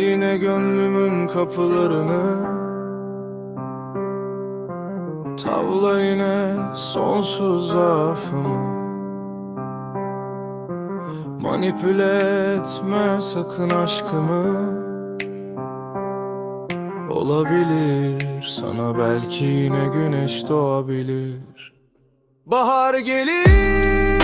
yine gönlümün kapılarını. Tavla yine sonsuz zaafımı. Manipüle etme sakın aşkımı. Olabilir sana belki yine güneş doğabilir. Bahar gelir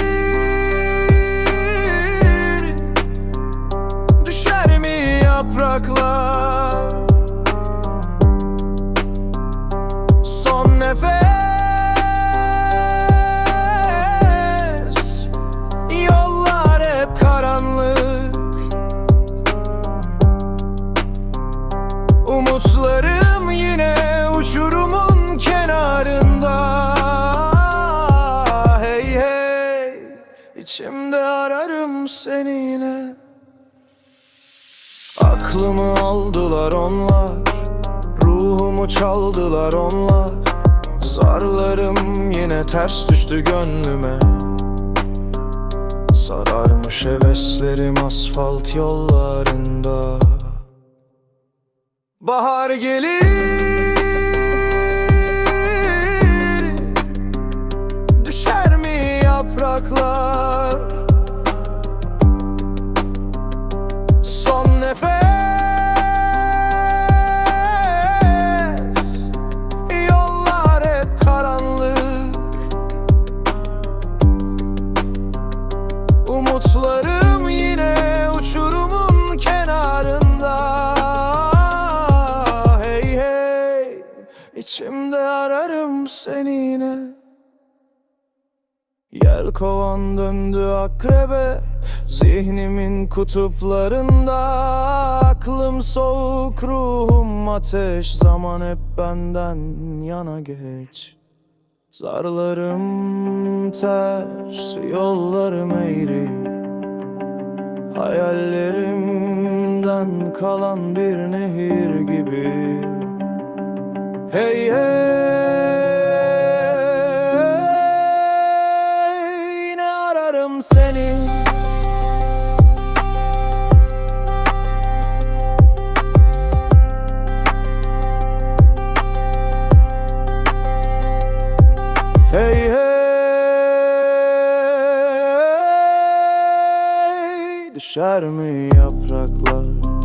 Umutlarım yine uçurumun kenarında. Hey hey içimde ararım seni yine. Aklımı aldılar onlar Ruhumu çaldılar onlar. Zarlarım yine ters düştü gönlüme. Sararmış heveslerim asfalt yollarında Bahar gelir içimde ararım seni yine. Yelkovan döndü akrebe Zihnimin kutuplarında. Aklım soğuk ruhum ateş Zaman hep benden yana geç. Zarlarım ters yollarım eğri. Hayallerimden kalan bir nehir gibi Hey hey. Yine ararım seni. Hey hey. Düşer mi yapraklar